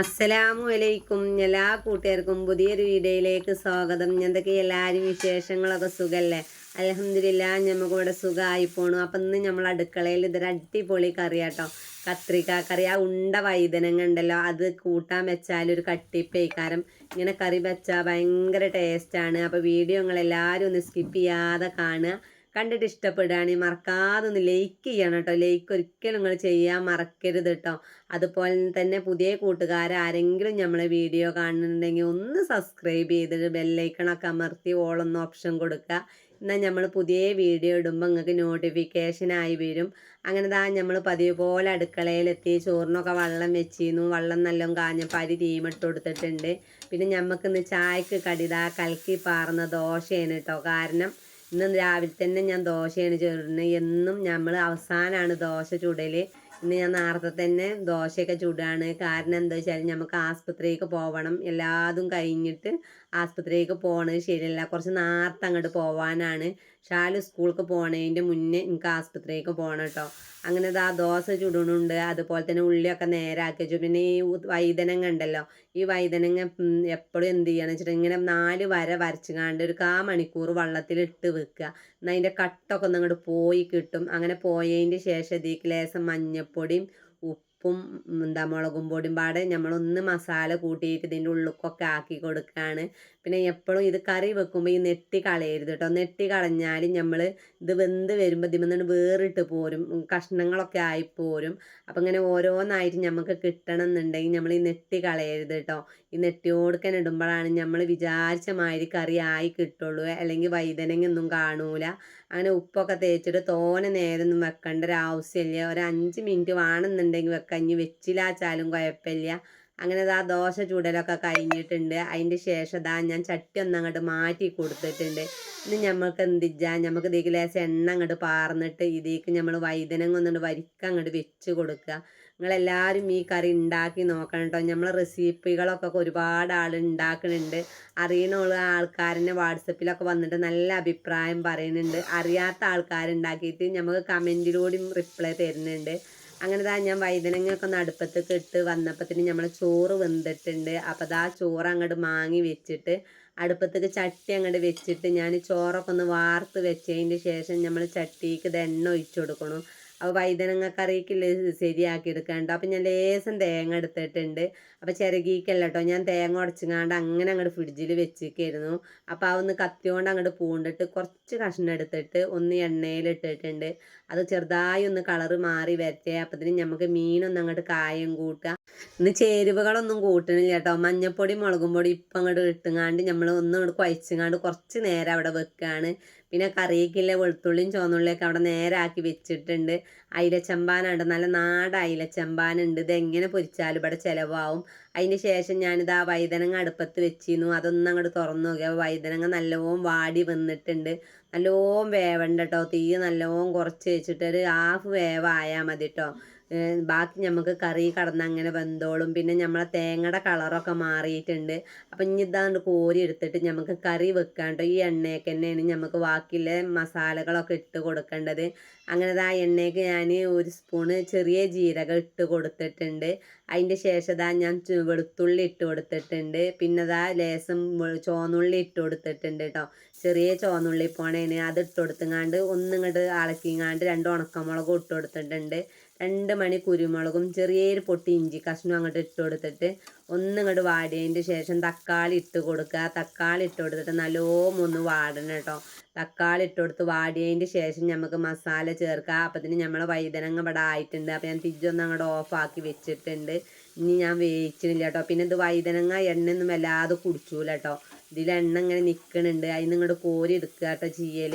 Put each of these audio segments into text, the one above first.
അസ്സലാമു അലൈക്കും എല്ലാ കൂട്ടുകാർക്കും പുതിയൊരു വീഡിയോയിലേക്ക് സ്വാഗതം. എന്തൊക്കെ എല്ലാവരും വിശേഷങ്ങളൊക്കെ സുഖല്ലേ? അലഹമില്ല ഞമ്മക്ക് ഇവിടെ സുഖമായി പോണു. അപ്പം ഇന്ന് നമ്മൾ അടുക്കളയിൽ ഇതൊരു അടിപൊളി കറിയാട്ടോ. കത്രിക്ക കറി. ആ ഉണ്ട വൈതനങ്ങ ഉണ്ടല്ലോ അത് കൂട്ടാൻ വെച്ചാൽ ഒരു കട്ടിപ്പേക്കാരം. ഇങ്ങനെ കറി വെച്ചാൽ ഭയങ്കര ടേസ്റ്റാണ് അപ്പോൾ വീഡിയോ നിങ്ങൾ എല്ലാവരും ഒന്ന് സ്കിപ്പ് ചെയ്യാതെ കാണുക. കണ്ടിട്ട് ഇഷ്ടപ്പെടുകയാണെങ്കിൽ മറക്കാതെ ഒന്ന് ലൈക്ക് ചെയ്യണം കേട്ടോ. ലൈക്ക് ഒരിക്കലും നിങ്ങൾ ചെയ്യാൻ മറക്കരുത് കേട്ടോ. അതുപോലെ തന്നെ പുതിയ കൂട്ടുകാർ ആരെങ്കിലും നമ്മളെ വീഡിയോ കാണുന്നുണ്ടെങ്കിൽ ഒന്ന് സബ്സ്ക്രൈബ് ചെയ്തിട്ട് ബെല്ലൈക്കണൊക്കെ അമർത്തി ഓളൊന്ന് ഓപ്ഷൻ കൊടുക്കുക. എന്നാൽ നമ്മൾ പുതിയ വീഡിയോ ഇടുമ്പോൾ നിങ്ങൾക്ക് നോട്ടിഫിക്കേഷനായി വരും. അങ്ങനെ താ നമ്മൾ പതിവ് പോലെ അടുക്കളയിലെത്തി ചോറിനൊക്കെ വെള്ളം വെച്ചിരുന്നു. വെള്ളം നല്ലോണം കാഞ്ഞപ്പോൾ അരി തീമിട്ട് കൊടുത്തിട്ടുണ്ട്. പിന്നെ നമുക്കിന്ന് ചായക്ക് കടിതാ കലക്കി പാർന്ന ദോശയാണ് കേട്ടോ. കാരണം ഇന്ന് രാവിലെ തന്നെ ഞാൻ ദോശയാണ് ചുടുന്നത്. എന്നും നമ്മൾ അവസാനമാണ് ദോശ ചുടൽ ഇന്ന് ഞാൻ നേരത്തെ തന്നെ ദോശയൊക്കെ ചുടാണ്. കാരണം എന്താ വെച്ചാൽ നമുക്ക് ആസ്പത്രിക്ക് പോകണം എല്ലാതും കഴിഞ്ഞിട്ട് ആസ്പത്രിക്ക് പോകണത് ശരിയല്ല. കുറച്ച് നേരത്തെ അങ്ങോട്ട് പോവാനാണ്. ഷാലു സ്കൂൾക്ക് പോകണതിന്റെ മുന്നേ എനിക്ക് ആസ്പത്രിക്ക് പോകണം കേട്ടോ അങ്ങനെ ആ ദോശ ചുടണുണ്ട് അതുപോലെ തന്നെ ഉള്ളിയൊക്കെ നേരാക്കി വെച്ചു. പിന്നെ ഈ വൈതനങ്ങ ഉണ്ടല്ലോ ഈ വൈതനങ്ങ എപ്പോഴും എന്ത് ചെയ്യണം വെച്ചിട്ട് ഇങ്ങനെ നാല് വര വരച്ചുകാണ്ട് ഒരു കാ മണിക്കൂർ വെള്ളത്തിലിട്ട് വെക്കുക. എന്നാൽ അതിന്റെ കട്ടൊക്കെ ഒന്ന് അങ്ങോട്ട് പോയി കിട്ടും. അങ്ങനെ പോയതിന്റെ ശേഷം ഇതിലേക്ക് ലേശം മഞ്ഞപ്പൊടിയും ഉപ്പും എന്താ മുളകും പൊടിയും പാടെ നമ്മളൊന്ന് മസാല കൂട്ടിയിട്ട് ഇതിന്റെ ഉള്ളിക്കൊക്കെ ആക്കി കൊടുക്കുകയാണ് പിന്നെ എപ്പോഴും ഇത് കറി വെക്കുമ്പോൾ ഈ നെട്ടി കളയരുത് കേട്ടോ നെട്ടി കളഞ്ഞാൽ നമ്മൾ ഇത് വെന്ത് വരുമ്പോൾ ഇതിമെന്നു വേറിട്ട് പോരും. കഷ്ണങ്ങളൊക്കെ ആയി പോരും. അപ്പം ഇങ്ങനെ ഓരോന്നായിട്ട് നമുക്ക് കിട്ടണം എന്നുണ്ടെങ്കിൽ നമ്മൾ ഈ നെട്ടി കളയരുത് കേട്ടോ ഈ നെട്ടിയോടുക്കൻ ഇടുമ്പോഴാണ് നമ്മൾ വിചാരിച്ച മാതിരി കറി ആയി കിട്ടുള്ളൂ. അല്ലെങ്കിൽ വൈതനങ്ങൊന്നും കാണൂല. അങ്ങനെ ഉപ്പൊക്കെ തേച്ചിട്ട് തോനെ നേരമൊന്നും വെക്കേണ്ട ഒരു ആവശ്യമില്ല. ഒരു അഞ്ച് മിനിറ്റ് വേണമെന്നുണ്ടെങ്കിൽ വെക്കാം. ഇനി വെച്ചില്ലാച്ചാലും കുഴപ്പമില്ല. അങ്ങനെ ദാ ദോശ ചൂടലൊക്കെ കഴിഞ്ഞിട്ടുണ്ട്. അതിന്റെ ശേഷം ഇതാ ഞാൻ ചട്ടി ഒന്ന് അങ്ങോട്ട് മാറ്റി കൊടുത്തിട്ടുണ്ട്. ഇനി നമുക്ക് എന്തിച്ചാൽ നമുക്ക് ഇതിലേക്ക് ലേശം എണ്ണ അങ്ങോട്ട് പാർന്നിട്ട് ഇതിലേക്ക് നമ്മൾ വൈതനങ്ങ ഒന്നുകൊണ്ട് വരിക്ക അങ്ങോട്ട് വെച്ച് കൊടുക്കുക. നിങ്ങളെല്ലാവരും ഈ കറി ഉണ്ടാക്കി നോക്കണം കേട്ടോ നമ്മളെ റെസിപ്പികളൊക്കെ ഒരുപാട് ആൾ ഉണ്ടാക്കുന്നുണ്ട് അറിയണുള്ള ആൾക്കാരനെ വാട്സപ്പിലൊക്കെ വന്നിട്ട് നല്ല അഭിപ്രായം പറയുന്നുണ്ട് അറിയാത്ത ആൾക്കാരുണ്ടാക്കിയിട്ട് നമുക്ക് കമന്റിലൂടെയും റിപ്ലൈ തരുന്നുണ്ട്. അങ്ങനെ താ ഞാൻ വൈതനങ്ങയൊക്കെ ഒന്ന് അടുപ്പത്തേക്ക് ഇട്ട് വന്നപ്പത്തിന് നമ്മൾ ചോറ് വെന്തിട്ടുണ്ട്. അപ്പോൾ ദാ ചോറ് അങ്ങോട്ട് മാങ്ങി വെച്ചിട്ട് അടുപ്പത്തേക്ക് ചട്ടി അങ്ങോട്ട് വെച്ചിട്ട് ഞാൻ ചോറൊക്കെ ഒന്ന് വാർത്ത് വെച്ചതിന്റെ ശേഷം നമ്മൾ ചട്ടിക്ക് ഇത് എണ്ണ ഒഴിച്ചു കൊടുക്കണം. വൈതനങ്ങ അറിയിക്കില്ല? ശരിയാക്കി എടുക്കാണ്ട്. അപ്പം ഞാൻ ലേസം തേങ്ങ എടുത്തിട്ടുണ്ട്. അപ്പോൾ ചിരകിക്കല്ല കേട്ടോ ഞാൻ തേങ്ങ ഉടച്ചങ്ങാണ്ട് അങ്ങനെ അങ്ങോട്ട് ഫ്രിഡ്ജിൽ വെച്ചിരിക്കായിരുന്നു അപ്പോൾ ആ ഒന്ന് കത്തിയോണ്ട് അങ്ങോട്ട് പൂണ്ടിട്ട് കുറച്ച് കഷ്ണം എടുത്തിട്ട് ഒന്ന് എണ്ണയിലിട്ടിട്ടുണ്ട് അത് ചെറുതായി ഒന്ന് കളറ് മാറി വരട്ടെ. അപ്പത്തിന് നമുക്ക് മീനൊന്നും അങ്ങോട്ട് കായം കൂട്ടുക ഇന്ന് ചേരുവകളൊന്നും കൂട്ടണില്ല കേട്ടോ മഞ്ഞപ്പൊടി മുളകും പൊടി ഇപ്പം അങ്ങോട്ട് ഇട്ടുങ്ങാണ്ട് നമ്മൾ ഒന്നും കുഴച്ചുങ്ങാണ്ട് കുറച്ച് നേരം അവിടെ വെക്കുകയാണ് പിന്നെ കറിയിക്കില്ല വെളുത്തുള്ളിയും ചുവന്നുള്ളിയൊക്കെ അവിടെ നേരാക്കി വെച്ചിട്ടുണ്ട്. അയിലച്ചമ്പാനുണ്ട് നല്ല നാട അയിലച്ചമ്പാനുണ്ട്. ഇതെങ്ങനെ പൊരിച്ചാലും ഇവിടെ ചിലവാകും. അതിന് ശേഷം ഞാനിത് ആ വൈതനങ്ങ അടുപ്പത്ത് വെച്ചിരുന്നു. അതൊന്നും അങ്ങോട്ട് തുറന്നു നോക്കി. അപ്പോൾ വൈതനങ്ങ നല്ലോണം വാടി വന്നിട്ടുണ്ട്. നല്ലോണം വേവണ്ട കേട്ടോ തീ നല്ലോണം കുറച്ച് വെച്ചിട്ട് ഒരു ഹാഫ് വേവായാൽ മതി കേട്ടോ ബാക്കി നമുക്ക് കറി കടന്ന് അങ്ങനെ വെന്തോളും. പിന്നെ നമ്മളെ തേങ്ങയുടെ കളറൊക്കെ മാറിയിട്ടുണ്ട്. അപ്പം ഇനി ഇതാണ്ട് കോരി എടുത്തിട്ട് നമുക്ക് കറി വെക്കാണ്ട് ഈ എണ്ണയൊക്കെ തന്നെയാണ് നമുക്ക് ബാക്കിയുള്ള മസാലകളൊക്കെ ഇട്ട് കൊടുക്കേണ്ടത്. അങ്ങനെ ആ എണ്ണയ്ക്ക് ഞാൻ ഒരു സ്പൂണ് ചെറിയ ജീരകം ഇട്ട് കൊടുത്തിട്ടുണ്ട്. അതിന്റെ ശേഷം ഇതാ ഞാൻ വെളുത്തുള്ളി ഇട്ട് കൊടുത്തിട്ടുണ്ട്. പിന്നെ ഇതാ ലേസം ചോന്നുള്ളി ഇട്ട് കൊടുത്തിട്ടുണ്ട് കേട്ടോ ചെറിയ ചുവന്നുള്ളി പോണേന് അത് ഇട്ട് കൊടുത്തുങ്ങാണ്ട് ഒന്നിങ്ങോട്ട് ഇളക്കിങ്ങാണ്ട് രണ്ട് ഉണക്കമുളകും ഇട്ട് കൊടുത്തിട്ടുണ്ട് രണ്ട് മണി കുരുമുളകും ചെറിയൊരു പൊട്ടി ഇഞ്ചി കഷ്ണം അങ്ങോട്ട് ഇട്ട് കൊടുത്തിട്ട് ഒന്നിങ്ങോട്ട് വാടിയതിന്റെ ശേഷം തക്കാളി ഇട്ട് കൊടുക്കുക തക്കാളി ഇട്ട് കൊടുത്തിട്ട് നല്ലോം ഒന്ന് വാടണം കേട്ടോ തക്കാളി ഇട്ട് കൊടുത്ത് വാടിയതിന്റെ ശേഷം നമുക്ക് മസാല ചേർക്കുക അപ്പത്തിന് നമ്മൾ വൈതനങ്ങ ഇവിടെ ആയിട്ടുണ്ട്. അപ്പോൾ ഞാൻ തിരിച്ചൊന്ന് അങ്ങോട്ട് ഓഫാക്കി വെച്ചിട്ടുണ്ട്. ഇനി ഞാൻ വേവിച്ചിട്ടില്ല കേട്ടോ പിന്നെ ഇത് വൈതനങ്ങ എണ്ണയൊന്നും വല്ലാതെ കുടിച്ചൂല കേട്ടോ ഇതിൽ എണ്ണ ഇങ്ങനെ നിൽക്കണുണ്ട് അതിന് ഇങ്ങോട്ട് കോരി എടുക്കുക കേട്ടോ ചെയ്യൽ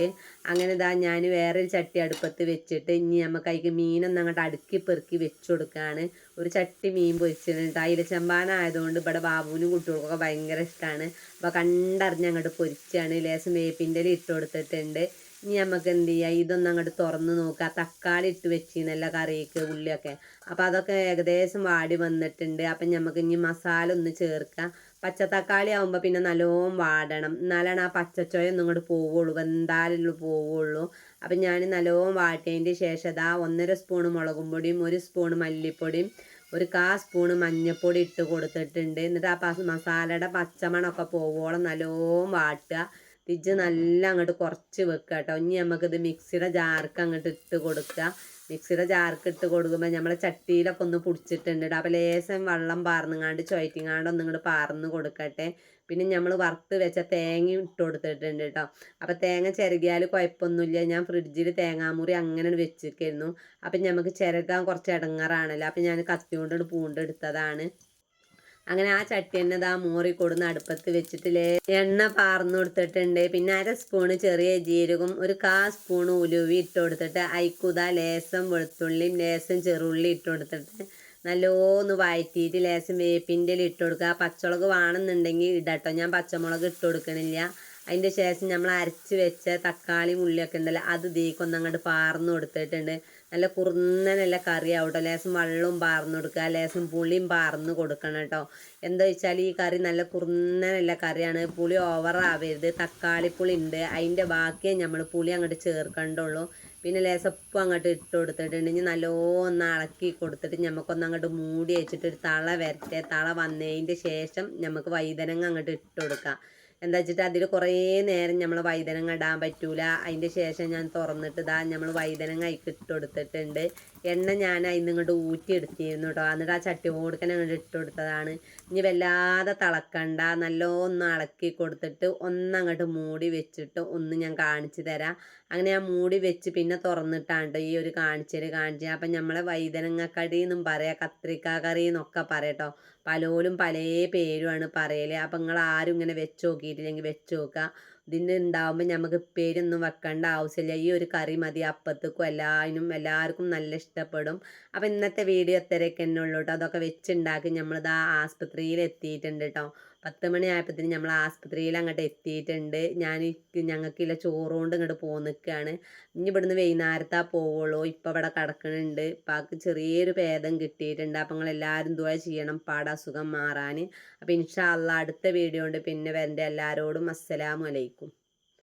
അങ്ങനെ ഇതാ ഞാൻ വേറൊരു ചട്ടി അടുപ്പത്ത് വെച്ചിട്ട് ഇനി നമുക്ക് അതിക്ക് മീനൊന്നും അങ്ങോട്ട് അടുക്കി പെറുക്കി വെച്ച് കൊടുക്കുകയാണ് ഒരു ചട്ടി മീൻ പൊരിച്ചിട്ടുണ്ട്. അയിലച്ചമ്പാനായതുകൊണ്ട് ഇവിടെ ബാബുവിനും കുട്ടികൾക്കൊക്കെ ഭയങ്കര ഇഷ്ടമാണ് അപ്പോൾ കണ്ടറിഞ്ഞ് അങ്ങോട്ട് പൊരിച്ചാണ്. ലേശം വേപ്പിന്റെ ഇട്ട് കൊടുത്തിട്ടുണ്ട്. ഇനി നമുക്ക് എന്ത് ചെയ്യുക ഇതൊന്നും അങ്ങോട്ട് തുറന്ന് നോക്കുക തക്കാളി ഇട്ട് വെച്ചിരുന്നല്ല കറിക്ക് ഉള്ളിയൊക്കെ. അപ്പോൾ അതൊക്കെ ഏകദേശം വാടി വന്നിട്ടുണ്ട്. അപ്പം നമുക്ക് ഇനി മസാല ഒന്ന് ചേർക്കാം പച്ചത്തക്കാളി ആകുമ്പോൾ പിന്നെ നല്ലോണം വാടണം. എന്നാലാണ് ആ പച്ചച്ചോയ ഒന്നും ഇങ്ങോട്ട് പോവുള്ളൂ വെന്താലുള്ളൂ പോവുള്ളൂ. അപ്പം ഞാൻ നല്ലോണം വാട്ടിയതിന്റെ ശേഷം അതാ ഒന്നര സ്പൂണ് മുളകും പൊടിയും ഒരു സ്പൂണ് മല്ലിപ്പൊടിയും ഒരു കാ സ്പൂണ് മഞ്ഞൾപ്പൊടി ഇട്ട് കൊടുത്തിട്ടുണ്ട്. എന്നിട്ട് ആ മസാലയുടെ പച്ചമണമൊക്കെ പോവോളം നല്ലോണം വാട്ടുക. തിരിച്ച് നല്ല അങ്ങോട്ട് കുറച്ച് വെക്കുക കേട്ടോ ഇനി നമുക്കിത് മിക്സിയുടെ ജാർക്ക് അങ്ങോട്ട് ഇട്ട് കൊടുക്കുക മിക്സിയുടെ ജാർക്ക് ഇട്ട് കൊടുക്കുമ്പോൾ നമ്മളെ ചട്ടിയിലൊക്കെ ഒന്ന് പിടിച്ചിട്ടുണ്ട്. ട്ടോ. അപ്പോൾ ലേശം വെള്ളം പാർന്നുങ്ങാണ്ട് ചുവറ്റിങ്ങാണ്ട് ഒന്നും ഇങ്ങോട്ട് പാർന്ന് കൊടുക്കട്ടെ. പിന്നെ നമ്മൾ വറുത്ത് വെച്ച തേങ്ങ ഇട്ട് കൊടുത്തിട്ടുണ്ട് കേട്ടോ അപ്പോൾ തേങ്ങ ചിരകിയാൽ കുഴപ്പമൊന്നുമില്ല ഞാൻ ഫ്രിഡ്ജിൽ തേങ്ങാമുറി അങ്ങനെ വെച്ചിരിക്കുന്നു അപ്പം നമുക്ക് ചിരകാൻ കുറച്ച് ഇടങ്ങാറാണല്ലോ അപ്പം ഞാൻ കത്തി പൂണ്ട് പൂണ്ടെടുത്തതാണ് അങ്ങനെ ആ ചട്ടി തന്നെ ഇതാ മൂറി കൊടുന്ന് അടുപ്പത്ത് വെച്ചിട്ട് എണ്ണ പാർന്നു കൊടുത്തിട്ടുണ്ട്. പിന്നെ അര സ്പൂണ് ചെറിയ ജീരകം ഒരു കാ സ്പൂൺ ഉലുവി ഇട്ട് കൊടുത്തിട്ട് അയക്കുത ലേസം വെളുത്തുള്ളിയും ലേസം ചെറുള്ളി ഇട്ട് കൊടുത്തിട്ട് നല്ലോന്ന് വഴറ്റിയിട്ട് ലേസം വേപ്പിന്റെ ഇട്ട് കൊടുക്കുക. പച്ചമുളക് വേണമെന്നുണ്ടെങ്കിൽ ഇടട്ടോ. ഞാൻ പച്ചമുളക് ഇട്ട് കൊടുക്കണില്ല. അതിന്റെ ശേഷം നമ്മൾ അരച്ച് വെച്ച തക്കാളി ഉള്ളിയൊക്കെ ഉണ്ടല്ലോ അത് ദീക്കൊന്നങ്ങോട്ട് പാർന്ന് കൊടുത്തിട്ടുണ്ട്. നല്ല കുറുന്ന നല്ല കറിയാവും കേട്ടോ ലേശം വെള്ളവും പാർന്ന് കൊടുക്കുക. ലേശം പുളിയും പാർന്ന് കൊടുക്കണം കേട്ടോ. എന്താ വെച്ചാൽ ഈ കറി നല്ല കുറുന്ന നല്ല കറിയാണ്. പുളി ഓവറാവരുത് തക്കാളി പുളി ഉണ്ട് അതിന്റെ ബാക്കിയേ നമ്മൾ പുളി അങ്ങോട്ട് ചേർക്കണ്ടുള്ളൂ. പിന്നെ ലേശം ഉപ്പ് അങ്ങോട്ട് ഇട്ട് കൊടുത്തിട്ടുണ്ടെങ്കിൽ നല്ലോന്ന് ഇളക്കി കൊടുത്തിട്ട് നമുക്കൊന്ന് അങ്ങോട്ട് മൂടി വെച്ചിട്ട് ഒരു തള വരട്ടെ. തള വന്നതിന്റെ ശേഷം നമുക്ക് വൈതനങ്ങ അങ്ങോട്ട് ഇട്ട് കൊടുക്കാം. എന്താ വെച്ചിട്ട് അതിൽ കുറേ നേരം നമ്മൾ വൈതനങ്ങ ഇടാൻ പറ്റൂല. അതിന്റെ ശേഷം ഞാൻ തുറന്നിട്ട് ഇതാ നമ്മൾ വൈതനങ്ങ അതിൽ ഇട്ട് കൊടുത്തിട്ടുണ്ട്. എണ്ണ ഞാൻ അതിന് ഇങ്ങോട്ട് ഊറ്റി എടുത്തിരുന്നു കേട്ടോ എന്നിട്ട് ആ ചട്ടി കൊടുക്കാൻ അങ്ങോട്ട് ഇട്ട് കൊടുത്തതാണ്. ഇനി വല്ലാതെ തിളക്കണ്ട. നല്ലോണം ഇളക്കി കൊടുത്തിട്ട് ഒന്നങ്ങോട്ട് മൂടി വെച്ചിട്ട് ഒന്ന് ഞാൻ കാണിച്ചു തരാം. അങ്ങനെ ഞാൻ മൂടി വെച്ച് പിന്നെ തുറന്നിട്ടാണ് ഈ ഒരു കാണിച്ചത് കാണിച്ചത് അപ്പം നമ്മളെ വൈതനങ്ങക്കടി എന്നും പറയാം കത്രിക്ക കറി എന്നൊക്കെ പറയട്ടോ പലോലും പല പേരുമാണ് പറയൽ. അപ്പം നിങ്ങൾ ആരും ഇങ്ങനെ വെച്ച് നോക്കിയിട്ടില്ലെങ്കിൽ വെച്ച് നോക്കുക ഇതിന്റെ ഉണ്ടാവുമ്പോൾ നമുക്ക് പേരൊന്നും വെക്കേണ്ട ആവശ്യമില്ല ഈ ഒരു കറി മതി. അപ്പത്തേക്കും എല്ലാതിനും എല്ലാവർക്കും നല്ല ഇഷ്ടപ്പെടും. അപ്പോൾ ഇന്നത്തെ വീഡിയോ എത്രയൊക്കെ തന്നെ ഉള്ളൂ കേട്ടോ അതൊക്കെ വെച്ചുണ്ടാക്കി നമ്മളിത് ആ ആസ്പത്രിയിൽ എത്തിയിട്ടുണ്ട് കേട്ടോ പത്ത് മണി ആയപ്പോഴത്തേന് നമ്മൾ ആസ്പത്രിയിൽ അങ്ങോട്ട് എത്തിയിട്ടുണ്ട് ഞാൻ ഞങ്ങൾക്കില്ല ചോറുകൊണ്ട് ഇങ്ങോട്ട് പോന്നു നിൽക്കുകയാണ് ഇനി ഇവിടുന്ന് വൈകുന്നേരത്താ പോവുള്ളൂ. ഇപ്പം ഇവിടെ കിടക്കണുണ്ട്. ഇപ്പാക്ക് ചെറിയൊരു ഭേദം കിട്ടിയിട്ടുണ്ട്. അപ്പം നിങ്ങൾ എല്ലാവരും ദുആ ചെയ്യണം. പാട അസുഖം മാറാൻ അപ്പം ഇൻഷാ അള്ളാ അടുത്ത വീഡിയോ ഉണ്ട് പിന്നെ വരണ്ട. എല്ലാവരോടും അസ്സലാമു അലൈക്കും.